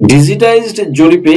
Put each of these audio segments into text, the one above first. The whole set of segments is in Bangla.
ডিজিটাইজড জরিপে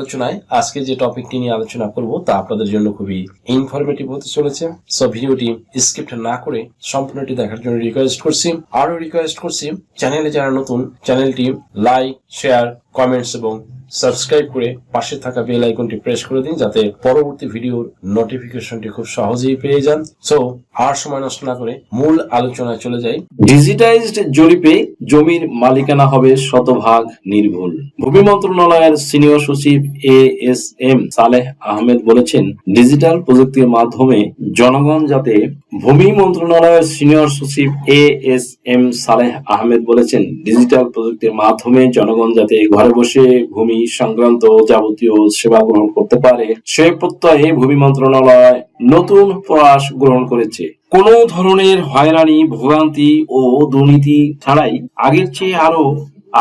আলোচনায় আজকে যে টপিকটি নিয়ে আলোচনা করব তা আপনাদের জন্য খুবই ইনফরমেটিভ হতে চলেছে। সো ভিডিওটি স্ক্রিপ্ট না করে সম্পূর্ণটি দেখার জন্য রিকোয়েস্ট করছি। আরও রিকোয়েস্ট করছি চ্যানেলে যারা নতুন চ্যানেলটি লাইক শেয়ার কমেন্টস এবং সাবস্ক্রাইব করে পাশে থাকা বেল আইকনটি প্রেস করে দিন যাতে পরবর্তী ভিডিওর নোটিফিকেশনটি খুব সহজেই পেয়ে যান। সো আর সময় নষ্ট না করে মূল আলোচনায় চলে যাই। ডিজিটাইজড জরিপে জমির মালিকানা হবে শতভাগ নির্ভুল। ভূমি মন্ত্রণালয়ের সিনিয়র সচিব A S M Saleh Ahmed বলেছেন, ডিজিটাল প্রযুক্তির মাধ্যমে জনগণ যাতে ভূমি মন্ত্রণালয়ের সিনিয়র সচিব A S M Saleh Ahmed বলেছেন, ডিজিটাল প্রযুক্তির মাধ্যমে জনগণ যাতে ঘরে বসে ভূমি সংক্রান্ত যাবতীয় সেবা গ্রহণ করতে পারে, সে প্রত্যয়ে ভূমি মন্ত্রণালয় নতুন প্রয়াস গ্রহণ করেছে। কোন ধরনের হয়রানি, ভোগান্তি ও দুর্নীতি ছাড়াই আগের চেয়ে আরও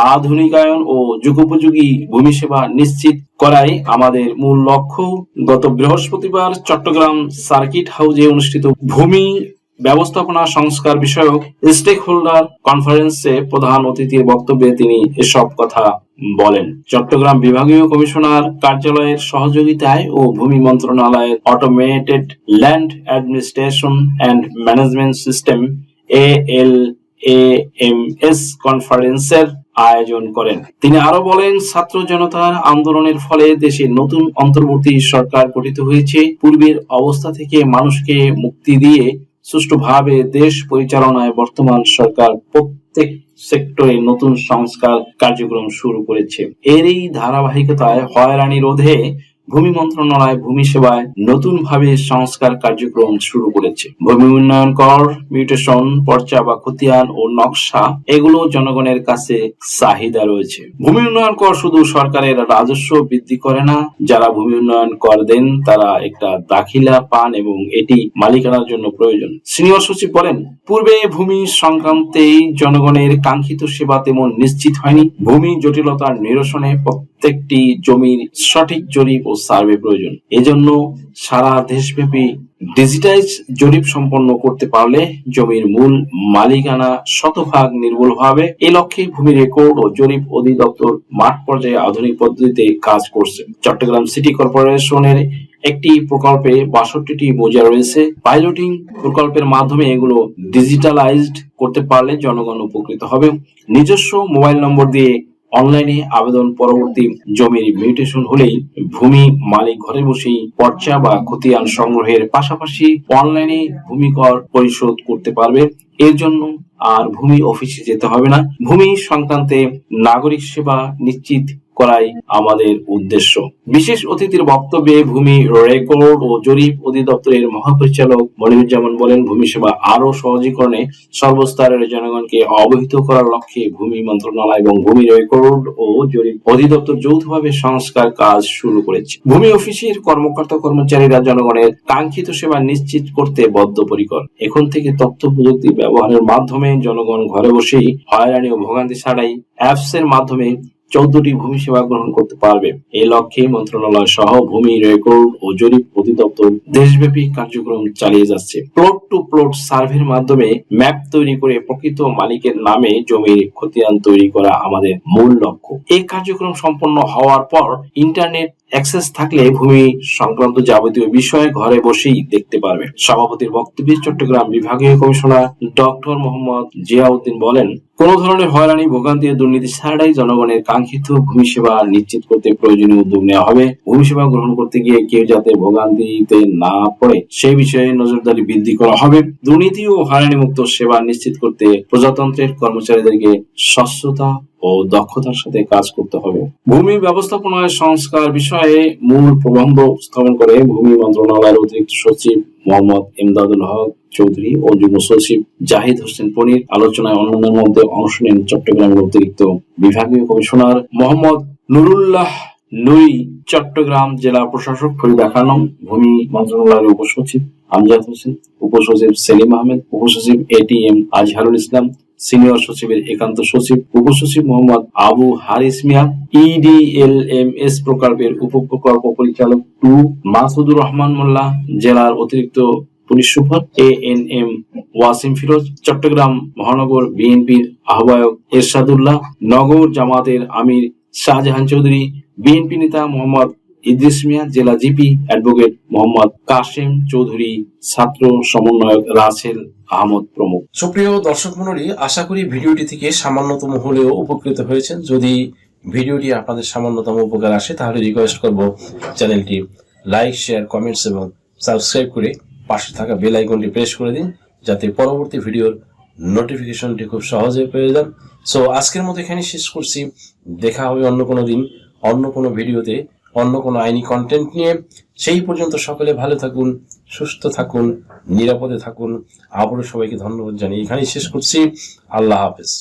আধুনিকায়ন ও যুগোপযোগী ভূমি সেবা নিশ্চিত করাই আমাদের মূল লক্ষ্য। গত বৃহস্পতিবার চট্টগ্রাম সার্কিট হাউজে অনুষ্ঠিত ভূমি ব্যবস্থাপনা সংস্কার বিষয়ক স্টেক হোল্ডার কনফারেন্সে প্রধান অতিথির বক্তব্যে তিনি এসব কথা বলেন। চট্টগ্রাম বিভাগীয় কমিশনার কার্যালয়ের সহযোগিতায় ও ভূমি মন্ত্রণালয়ের automated land administration and management system A L A M S কনফারেন্সের আয়োজন করেন। তিনি আরও বলেন, ছাত্র জনতার আন্দোলনের ফলে দেশে নতুন অন্তর্বর্তী সরকার গঠিত হয়েছে। পূর্বের অবস্থা থেকে মানুষকে মুক্তি দিয়ে সুষ্ঠুভাবে দেশ পরিচালনায় বর্তমান সরকার প্রত্যেক সেক্টরে নতুন সংস্কার কার্যক্রম শুরু করেছে। এরই ধারাবাহিকতায় হয়রানি রোধে ভূমি মন্ত্রণালয় ভূমি সেবায় নতুন ভাবে সংস্কার কার্যক্রম শুরু করেছে। ভূমি উন্নয়ন কর, মিউটেশন, পর্চা বা খতিয়ান ও নকশা, এগুলো জনগণের কাছে চাহিদা রয়েছে। ভূমি উন্নয়ন কর শুধু সরকারের রাজস্ব বৃদ্ধি করে না, যারা ভূমি উন্নয়ন কর দেন, তারা একটা দাখিলা পান এবং এটি মালিকানার জন্য প্রয়োজন। সিনিয়র সচিব বলেন, পূর্বে ভূমি সংক্রান্তে জনগণের কাঙ্ক্ষিত সেবা তেমন নিশ্চিত হয়নি। ভূমি জটিলতার নিরসনে প্রত্যেকটি জমির সঠিক জরিপ ও সার্ভে প্রয়োজন। এজন্য সারা দেশব্যাপী ডিজিটাইজ জরিপ সম্পন্ন করতে পারলে জমির মূল মালিকানা শতভাগ নির্ভুল হবে। এই লক্ষ্যে ভূমি রেকর্ড ও জরিপ অধিদপ্তর মাঠ পর্যায়ে আধুনিক পদ্ধতিতে কাজ করছে। চট্টগ্রাম সিটি কর্পোরেশনের একটি প্রকল্পে বাষট্টিটি মৌজা রয়েছে। পাইলটিং প্রকল্পের মাধ্যমে এগুলো ডিজিটালাইজড করতে পারলে জনগণ উপকৃত হবে। নিজস্ব মোবাইল নম্বর দিয়ে অনলাইনে আবেদন পরবর্তী জমির মিউটেশন হলেই ভূমি মালিক ঘরে বসেই পর্চা বা খতিয়ান সংগ্রহের পাশাপাশি অনলাইনে ভূমি কর পরিশোধ করতে পারবে। এর জন্য আর ভূমি অফিসে যেতে হবে না। ভূমি সংক্রান্তে নাগরিক সেবা নিশ্চিত করাই আমাদের উদ্দেশ্য। বিশেষ অতিথির বক্তব্যে ভূমি রেকর্ড ও জরিপ অধিদপ্তরের মহাপরিচালক মনিরুজ্জামান বলেন, ভূমি সেবা আরও সহজীকরণে সর্বস্তরের জনগণকে অবহিত করার লক্ষ্যে ভূমি মন্ত্রণালয় এবং ভূমি রেকর্ড ও জরিপ অধিদপ্তর যৌথভাবে সংস্কার কাজ শুরু করেছে। ভূমি অফিসের কর্মকর্তা কর্মচারীরা জনগণের কাঙ্ক্ষিত সেবা নিশ্চিত করতে বদ্ধপরিকর। এখন থেকে তথ্য প্রযুক্তি ব্যবহারের মাধ্যমে জনগণ ঘরে বসেই হয়রানি ও ভোগান্তি ছাড়াই অ্যাপস এর মাধ্যমে চৌদ্দটি ভূমি সেবা গ্রহণ করতে পারবে। এই লক্ষ্যে মন্ত্রণালয় সহ ভূমি রেকর্ড ও জরিপ অধিদপ্তর দেশব্যাপী কার্যক্রম চালিয়ে যাচ্ছে। প্লট টু প্লট সার্ভের মাধ্যমে ম্যাপ তৈরি করে প্রকৃত মালিকের নামে জমির খতিয়ান তৈরি করা আমাদের মূল লক্ষ্য। এই কার্যক্রম সম্পন্ন হওয়ার পর ইন্টারনেট অ্যাক্সেস থাকলে ভূমি সংক্রান্ত যাবতীয় বিষয় ঘরে বসেই দেখতে পারবে। সভাপতির বক্তব্যে চট্টগ্রাম বিভাগীয় কমিশনার ডক্টর মোহাম্মদ জিয়াউদ্দিন বলেন, কোন ধরনের হয়রানি, ভোগান্তি দুর্নীতি ছাড়াই জনগণের কাঙ্ক্ষিত ভূমি সেবা নিশ্চিত করতে প্রয়োজনীয় উদ্যোগ নেওয়া হবে। ভূমি সেবা গ্রহণ করতে গিয়ে কেউ যাতে ভোগান্তিতে না পড়ে, সেই বিষয়ে নজরদারি বৃদ্ধি করা হবে। দুর্নীতি ও হয়রানি মুক্ত সেবা নিশ্চিত করতে প্রজাতন্ত্রের কর্মচারীদেরকে স্বচ্ছতা ও দক্ষতার সাথে কাজ করতে হবে। ভূমি ব্যবস্থাপনায় সংস্কার বিষয়ে মূল প্রবন্ধ উপস্থাপন করে ভূমি মন্ত্রণালয়ের অতিরিক্ত সচিব মোহাম্মদ ইমদাদুল হক চৌধুরী ও যুগ্ম সচিব জাহিদ হোসেন পনির আলোচনায় অন্যান্যের মধ্যে অংশ নেন চট্টগ্রামের অতিরিক্ত বিভাগীয় কমিশনার মোহাম্মদ নুরুল্লাহ নুরি চট্টগ্রাম জেলা প্রশাসক ফরিদা খানম, ভূমি মন্ত্রণালয়ের উপসচিব আমজাদ হোসেন, উপসচিব সেলিম আহমেদ, উপসচিব এটিএম আজহারুল ইসলাম সিনিয়র সচিবের একান্ত সচিব, উপসচিব মোহাম্মদ আবু হারিস মিয়া ইডিএলএমএস প্রকল্পের উপপ্রকল্প পরিচালক টু মাসুদুর রহমান মোল্লা, জেলার অতিরিক্ত police super A N M Wasim Firoz, Chattogram মহানগর বিএনপির আহ্বায়ক এরশাদুল্লাহ, নগর জামাতের আমির শাহজাহান চৌধুরী, বিএনপি নেতা মোহাম্মদ ইদ্রিস মিয়া জেলা জিপি অ্যাডভোকেট মোহাম্মদ কাশেম চৌধুরী, ছাত্র সমন্বয়ক রাসেল আহমদ প্রমুখ। সুপ্রিয় দর্শক মন্ডলী আশা করি ভিডিওটি থেকে সামান্যতম হলেও উপকৃত হয়েছেন। যদি ভিডিওটি আপনাদের সামান্যতম উপকার আসে, তাহলে রিকোয়েস্ট করব চ্যানেলটি লাইক শেয়ার কমেন্টস এবং সাবস্ক্রাইব করে পাশে থাকা বেল আইকনটি প্রেস করে দিন, যাতে পরবর্তী ভিডিওর নোটিফিকেশনটি খুব সহজে পেয়ে যান। সো আজকের মতো এখানে শেষ করছি। দেখা হবে অন্য কোনো দিন, অন্য কোনো ভিডিওতে। অন্য কোনো আইনি কন্টেন্ট নিয়ে। সেই পর্যন্ত সকলে ভালো থাকুন, সুস্থ থাকুন, নিরাপদে থাকুন। আবারও সবাইকে ধন্যবাদ জানিয়ে এখানেই শেষ করছি। আল্লাহ হাফেজ।